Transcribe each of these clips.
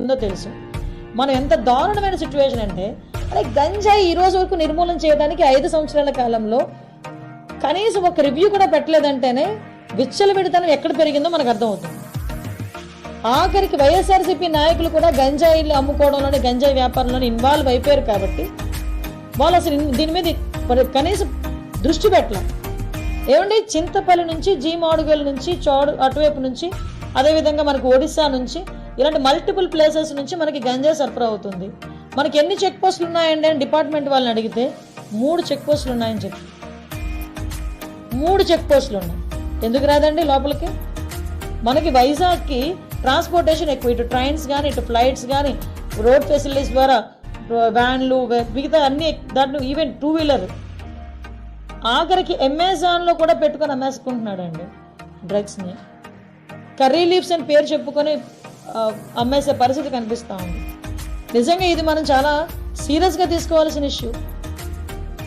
ఉందో తెలుసు. మనం ఎంత దారుణమైన సిచ్యువేషన్ అంటే అరే గంజాయి ఈ రోజు వరకు నిర్మూలన చేయడానికి ఐదు సంవత్సరాల కాలంలో కనీసం ఒక రివ్యూ కూడా పెట్టలేదంటేనే విచ్చల విడతనం ఎక్కడ పెరిగిందో మనకు అర్థమవుతుంది. ఆఖరికి వైఎస్ఆర్సీపీ నాయకులు కూడా గంజాయిలు అమ్ముకోవడంలోనే గంజాయి వ్యాపారంలోని ఇన్వాల్వ్ అయిపోయారు కాబట్టి వాళ్ళు అసలు దీని మీద కనీసం దృష్టి పెట్టలేం. ఏమండి? చింతపల్లి నుంచి జీ మాడుగల్ నుంచి చోడు అటువైపు నుంచి అదేవిధంగా మనకు ఒడిశా నుంచి ఇలాంటి మల్టిపుల్ ప్లేసెస్ నుంచి మనకి గంజాయి సరఫరా అవుతుంది. మనకి ఎన్ని చెక్ పోస్టులు ఉన్నాయండి అని డిపార్ట్మెంట్ వాళ్ళని అడిగితే మూడు చెక్ పోస్టులు ఉన్నాయని చెప్పి. మూడు చెక్ పోస్టులు ఉన్నాయి. ఎందుకు రాదండి లోపలికి? మనకి వైజాగ్కి ట్రాన్స్పోర్టేషన్ ఎక్కువ. ఇటు ట్రైన్స్ కానీ ఇటు ఫ్లైట్స్ కానీ రోడ్ ఫెసిలిటీస్ ద్వారా వ్యాన్లు మిగతా అన్ని దాంట్లో ఈవెన్ టూ వీలర్ ఆఖరికి అమెజాన్లో కూడా పెట్టుకొని అమ్మేసుకుంటున్నాడండి డ్రగ్స్ని. కర్రీ లీవ్స్ అని పేరు చెప్పుకొని అమ్మేసే పరిస్థితి కనిపిస్తూ ఉంది. నిజంగా ఇది మనం చాలా సీరియస్గా తీసుకోవాల్సిన ఇష్యూ.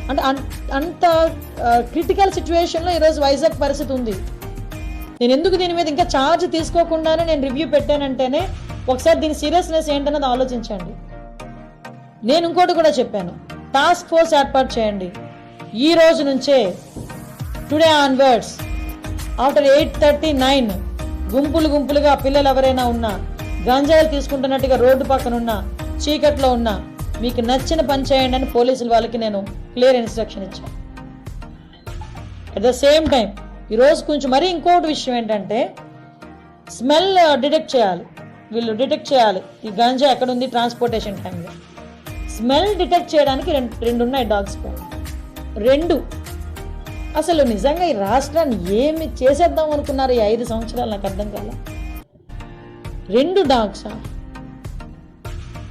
అంటే అంత క్రిటికల్ సిచ్యువేషన్లో ఈరోజు వైజాగ్ పరిస్థితి ఉంది. నేను ఎందుకు దీని మీద ఇంకా ఛార్జ్ తీసుకోకుండానే నేను రివ్యూ పెట్టానంటేనే ఒకసారి దీని సీరియస్నెస్ ఏంటన్నది ఆలోచించండి. నేను ఇంకోటి కూడా చెప్పాను. టాస్క్ ఫోర్స్ ఏర్పాటు చేయండి. ఈ రోజు నుంచే today onwards after eight thirty nine గుంపులు గుంపులుగా పిల్లలు ఎవరైనా ఉన్నా గంజాయిలు తీసుకుంటున్నట్టుగా రోడ్డు పక్కన ఉన్న చీకట్లో ఉన్న మీకు నచ్చిన పని చేయండి అని పోలీసుల వాళ్ళకి నేను క్లియర్ ఇన్స్ట్రక్షన్ ఇచ్చాను. అట్ ద సేమ్ టైం ఈరోజు కొంచెం మరీ ఇంకోటి విషయం ఏంటంటే స్మెల్ డిటెక్ట్ చేయాలి. వీళ్ళు డిటెక్ట్ చేయాలి. ఈ గంజా ఎక్కడ ఉంది? ట్రాన్స్పోర్టేషన్ టైంలో స్మెల్ డిటెక్ట్ చేయడానికి రెండు రెండు ఉన్నాయి డాగ్స్ రెండు అసలు నిజంగా ఈ రాష్ట్రాన్ని ఏమి చేసేద్దాం అనుకున్నారు ఈ ఐదు సంవత్సరాలు? నాకు అర్థం కాలేదు రెండు డాగ్సా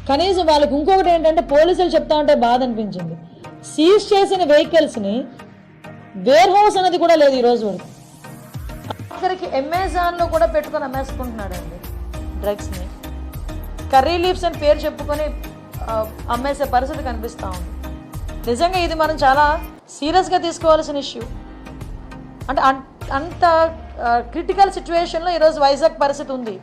కనీసం వాళ్ళకి ఇంకొకటి ఏంటంటే పోలీసులు చెప్తా ఉంటే బాధ అనిపించింది. సీజ్ చేసిన వెహికల్స్ని వేర్ హౌస్ అనేది కూడా లేదు ఈరోజు వరకు. ఆఖరికి అమెజాన్లో కూడా పెట్టుకొని అమ్మేసుకుంటున్నాడు అండి డ్రగ్స్ని కర్రీ లీవ్స్ అని పేరు చెప్పుకొని అమ్మేసే పరిస్థితి కనిపిస్తూ ఉంది. నిజంగా ఇది మనం చాలా సీరియస్గా తీసుకోవాల్సిన ఇష్యూ అంటే అంత క్రిటికల్ సిచ్యువేషన్లో ఈరోజు వైజాగ్ పరిస్థితి ఉంది.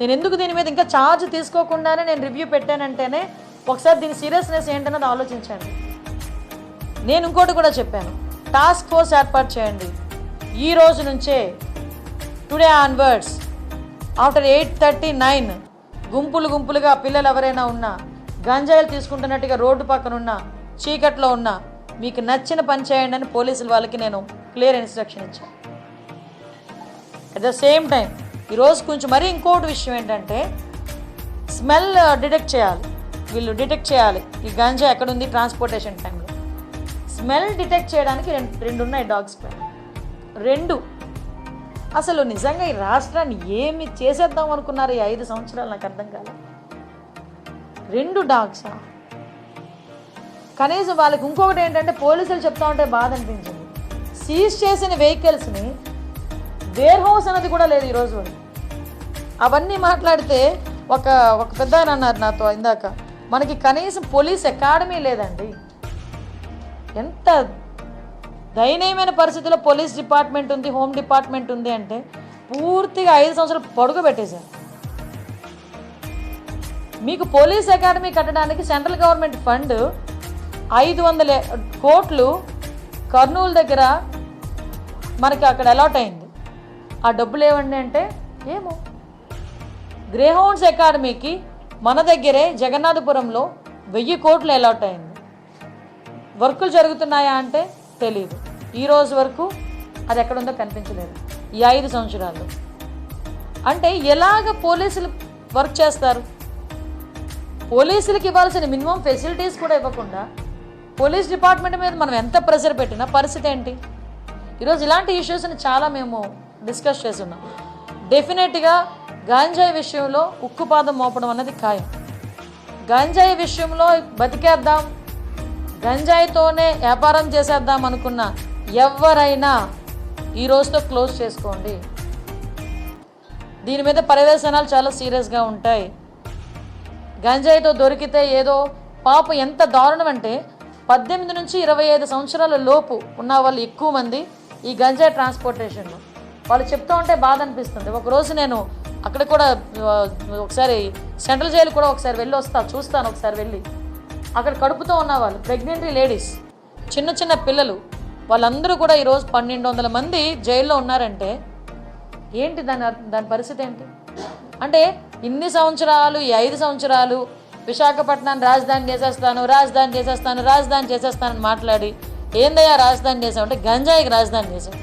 నేను ఎందుకు దీని మీద ఇంకా ఛార్జ్ తీసుకోకుండానే నేను రివ్యూ పెట్టానంటేనే ఒకసారి దీని సీరియస్నెస్ ఏంటన్నది ఆలోచించండి. నేను ఇంకోటి కూడా చెప్పాను. టాస్క్ ఫోర్స్ ఏర్పాటు చేయండి. ఈ రోజు నుంచే today onwards after eight thirty nine గుంపులు గుంపులుగా పిల్లలు ఎవరైనా ఉన్నా గంజాయిలు తీసుకుంటున్నట్టుగా రోడ్డు పక్కన ఉన్నా చీకట్లో ఉన్నా మీకు నచ్చిన పని చేయండి అని పోలీసుల వాళ్ళకి నేను క్లియర్ ఇన్స్ట్రక్షన్ ఇచ్చాను. అట్ ద సేమ్ టైం ఈరోజు కొంచెం మరీ ఇంకోటి విషయం ఏంటంటే స్మెల్ డిటెక్ట్ చేయాలి. వీళ్ళు డిటెక్ట్ చేయాలి. ఈ గంజా ఎక్కడుంది? ట్రాన్స్పోర్టేషన్ టైంలో. స్మెల్ డిటెక్ట్ చేయడానికి రెండు రెండు ఉన్నాయి డాగ్స్ పైన. రెండు. అసలు నిజంగా ఈ రాష్ట్రాన్ని ఏమి చేసేద్దాం అనుకున్నారు ఈ ఐదు సంవత్సరాలు నాకు అర్థం కాల. రెండు డాగ్సా? కనీసం వాళ్ళకి ఇంకొకటి ఏంటంటే పోలీసులు చెప్తా ఉంటే బాధ అనిపించింది. సీజ్ చేసిన వెహికల్స్ని వేర్ హౌస్ అనేది కూడా లేదు ఈరోజు వరకు. అవన్నీ మాట్లాడితే ఒక ఒక పెద్ద ఆయన అన్నారు నాతో ఇందాక. మనకి కనీసం పోలీస్ అకాడమీ లేదండి. ఎంత దయనీయమైన పరిస్థితిలో పోలీస్ డిపార్ట్మెంట్ ఉంది హోమ్ డిపార్ట్మెంట్ ఉంది అంటే పూర్తిగా ఐదు సంవత్సరాలు పడుకోబెట్టేశారు పెట్టేశారు. మీకు పోలీస్ అకాడమీ కట్టడానికి సెంట్రల్ గవర్నమెంట్ ఫండ్ ఐదు వందల కోట్లు కర్నూలు దగ్గర మనకి అక్కడ అలాట్ అయింది. ఆ డబ్బులు ఏమండి అంటే ఏమో గ్రేహౌండ్స్ అకాడమీకి మన దగ్గరే జగన్నాథపురంలో వెయ్యి కోట్లు అలాట్ అయింది. వర్కులు జరుగుతున్నాయా అంటే తెలియదు ఈ రోజు వరకు అది ఎక్కడుందో కనిపించలేదు. ఈ ఐదు సంవత్సరాలు అంటే ఎలాగ పోలీసులు వర్క్ చేస్తారు? పోలీసులకు ఇవ్వాల్సిన మినిమం ఫెసిలిటీస్ కూడా ఇవ్వకుండా పోలీస్ డిపార్ట్మెంట్ మీద మనం ఎంత ప్రెషర్ పెట్టినా పరిస్థితి ఏంటి? ఈరోజు ఇలాంటి ఇష్యూస్ని చాలా మేము డిస్కస్ చేస్తున్నాం. డెఫినెట్గా గాంజాయి విషయంలో ఉక్కుపాదం మోపడం అన్నది ఖాయం. గంజాయి విషయంలో బతికేద్దాం గంజాయితోనే వ్యాపారం చేసేద్దాం అనుకున్న ఎవరైనా ఈ రోజుతో క్లోజ్ చేసుకోండి. దీని మీద పర్యవేశనాలు చాలా సీరియస్గా ఉంటాయి. గంజాయితో దొరికితే ఏదో పాపం ఎంత దారుణం అంటే పద్దెనిమిది నుంచి ఇరవై ఐదు సంవత్సరాల లోపు ఉన్న వాళ్ళు ఎక్కువ మంది ఈ గంజాయి ట్రాన్స్పోర్టేషన్ వాళ్ళు చెప్తూ ఉంటే బాధ అనిపిస్తుంది. ఒకరోజు నేను అక్కడ కూడా ఒకసారి సెంట్రల్ జైలు కూడా ఒకసారి వెళ్ళి వస్తా చూస్తాను ఒకసారి వెళ్ళి. అక్కడ కడుపుతో ఉన్న వాళ్ళు ప్రెగ్నెంట్ లేడీస్ చిన్న చిన్న పిల్లలు వాళ్ళందరూ కూడా ఈరోజు పన్నెండు వందల మంది జైల్లో ఉన్నారంటే ఏంటి దాని దాని పరిస్థితి ఏంటి? అంటే ఇన్ని సంవత్సరాలు ఈ ఐదు సంవత్సరాలు విశాఖపట్నాన్ని రాజధాని చేసేస్తాను రాజధాని చేసేస్తాను రాజధాని చేసేస్తానని మాట్లాడి ఏందయ్యా రాజధాని చేసావు అంటే గంజాయికి రాజధాని చేసావు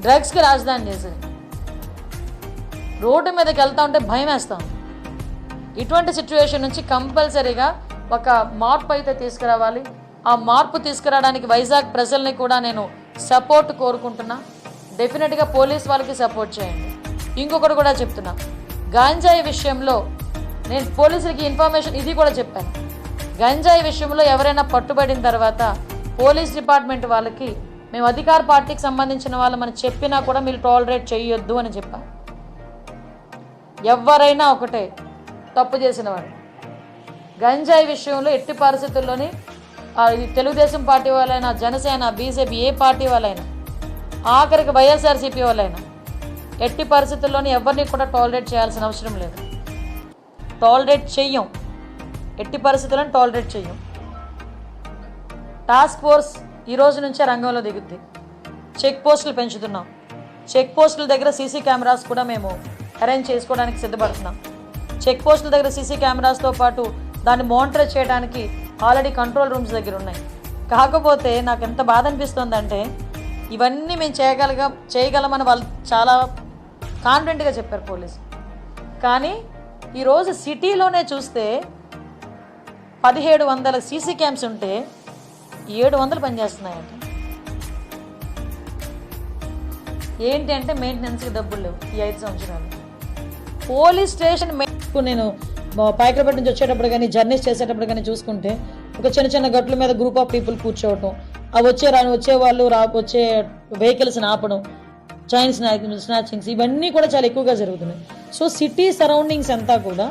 డ్రగ్స్కి రాజధాని చేసావు రోడ్డు మీదకి వెళ్తా ఉంటే భయం వేస్తాం ఇటువంటి సిచ్యువేషన్ నుంచి కంపల్సరీగా ఒక మార్పు అయితే తీసుకురావాలి. ఆ మార్పు తీసుకురావడానికి వైజాగ్ ప్రజల్ని కూడా నేను సపోర్ట్ కోరుకుంటున్నా. డెఫినెట్గా పోలీస్ వాళ్ళకి సపోర్ట్ చేయండి. ఇంకొకటి కూడా చెప్తున్నా. గాంజాయి విషయంలో నేను పోలీసులకి ఇన్ఫర్మేషన్ ఇది కూడా చెప్పాను. గంజాయి విషయంలో ఎవరైనా పట్టుబడిన తర్వాత పోలీస్ డిపార్ట్మెంట్ వాళ్ళకి మేము అధికార పార్టీకి సంబంధించిన వాళ్ళు మనం చెప్పినా కూడా మీరు టాలరేట్ చేయొద్దు అని చెప్పాను. ఎవరైనా ఒకటే తప్పు చేసిన వాడు. గంజాయి విషయంలో ఎట్టి పరిస్థితుల్లోని తెలుగుదేశం పార్టీ వాళ్ళైనా జనసేన బీజేపీ ఏ పార్టీ వాళ్ళైనా ఆఖరికి వైఎస్ఆర్సీపీ వాళ్ళైనా ఎట్టి పరిస్థితుల్లోని ఎవరిని కూడా టాలరేట్ చేయాల్సిన అవసరం లేదు. టాలరేట్ చెయ్యం. ఎట్టి పరిస్థితులను టాలరేట్ చెయ్యం. టాస్క్ ఫోర్స్ ఈ రోజు నుంచే రంగంలో దిగుద్ది. చెక్ పోస్టులు పెంచుతున్నాం. చెక్ పోస్టుల దగ్గర సీసీ కెమెరాస్ కూడా మేము అరేంజ్ చేసుకోవడానికి సిద్ధపడుతున్నాం. చెక్ పోస్టుల దగ్గర సీసీ కెమెరాస్తో పాటు దాన్ని మానిటర్ చేయడానికి ఆల్రెడీ కంట్రోల్ రూమ్స్ దగ్గర ఉన్నాయి. కాకపోతే నాకు ఎంత బాధ అనిపిస్తుందంటే ఇవన్నీ మేము చేయగలగా చేయగలమని వాళ్ళు చాలా కాన్ఫిడెంట్గా చెప్పారు పోలీసు. కానీ ఈరోజు సిటీలోనే చూస్తే పదిహేడు వందల సీసీ క్యామ్స్ ఉంటే ఏడు వందలు పనిచేస్తున్నాయండి ఏంటి అంటే మెయింటెనెన్స్కి డబ్బులు లేవు ఈ ఐదు సంవత్సరాలు. పోలీస్ స్టేషన్ నేను పైకరపేట నుంచి వచ్చేటప్పుడు కానీ జర్నీస్ చేసేటప్పుడు కానీ చూసుకుంటే ఒక చిన్న చిన్న గట్ల మీద గ్రూప్ ఆఫ్ పీపుల్ కూర్చోవటం ఆ వచ్చే రాని వచ్చే వాళ్ళు రా వచ్చే వెహికల్స్ని ఆపడం చైన్ స్నాచింగ్స్ ఇవన్నీ కూడా చాలా ఎక్కువగా జరుగుతున్నాయి. సో సిటీ సరౌండింగ్స్ అంతా కూడా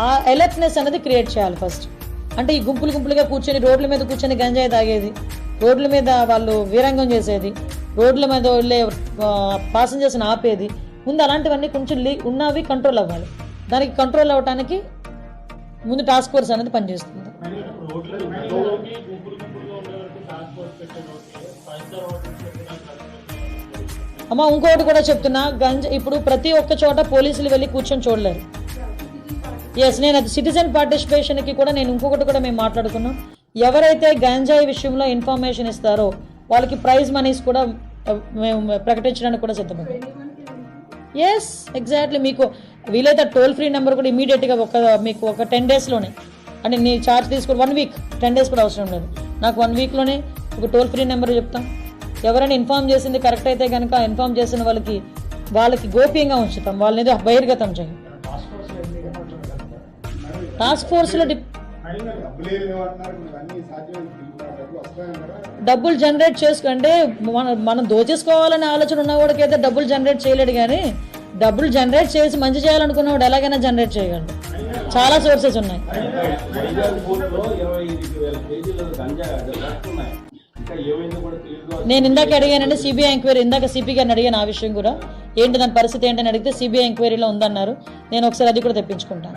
ఆ అలర్ట్నెస్ అనేది క్రియేట్ చేయాలి ఫస్ట్ అంటే ఈ గుంపులు గుంపులుగా కూర్చొని రోడ్ల మీద కూర్చొని గంజాయి తాగేది రోడ్ల మీద వాళ్ళు వీరంగం చేసేది రోడ్ల మీద వెళ్ళే పాసెంజర్స్ని ఆపేది ముందు అలాంటివన్నీ కొంచెం లీ ఉన్నవి కంట్రోల్ అవ్వాలి. దానికి కంట్రోల్ అవ్వడానికి ముందు టాస్క్ ఫోర్స్ అనేది పనిచేస్తుంది. అమ్మ ఇంకొకటి కూడా చెప్తున్నా. గంజ ఇప్పుడు ప్రతి ఒక్క చోట పోలీసులు వెళ్ళి కూర్చొని చూడలేరు. ఎస్ నేను అది సిటిజన్ పార్టిసిపేషన్కి కూడా నేను ఇంకొకటి కూడా మేము మాట్లాడుకున్నాం. ఎవరైతే గంజాయి విషయంలో ఇన్ఫర్మేషన్ ఇస్తారో వాళ్ళకి ప్రైజ్ మనీస్ కూడా మేము ప్రకటించడానికి కూడా సిద్ధపడ్డాం. ఎస్ ఎగ్జాక్ట్లీ మీకు వీలైతే టోల్ ఫ్రీ నెంబర్ కూడా ఇమీడియట్గా ఒక మీకు ఒక టెన్ డేస్లోనే అంటే నీ ఛార్జ్ తీసుకుని వన్ వీక్ టెన్ డేస్ కూడా అవసరం లేదు. నాకు వన్ వీక్లోనే ఒక టోల్ ఫ్రీ నెంబర్ చెప్తాం. ఎవరైనా ఇన్ఫామ్ చేసింది కరెక్ట్ అయితే కనుక ఇన్ఫామ్ చేసిన వాళ్ళకి వాళ్ళకి గోప్యంగా ఉంచుతాం. వాళ్ళని బహిర్గతం చేయం. టాస్క్ ఫోర్స్లో డిప్ డబ్బులు జనరేట్ చేసుకుంటే మనం మనం దోచేసుకోవాలనే ఆలోచన ఉన్నవాడికైతే డబ్బులు జనరేట్ చేయలేడు కానీ డబ్బులు జనరేట్ చేసి మంచి చేయాలనుకున్నవాడు ఎలాగైనా జనరేట్ చేయగలడు. చాలా సోర్సెస్ ఉన్నాయి. నేను ఇందాక అడిగానంటే సిబిఐ ఎంక్వైరీ ఇందాక సిపి గారిని అడిగాను ఆ విషయం కూడా. ఏంటి దాని పరిస్థితి ఏంటని అడిగితే సిబిఐ ఎంక్వైరీలో ఉందన్నారు. నేను ఒకసారి అది కూడా తెప్పించుకుంటాను.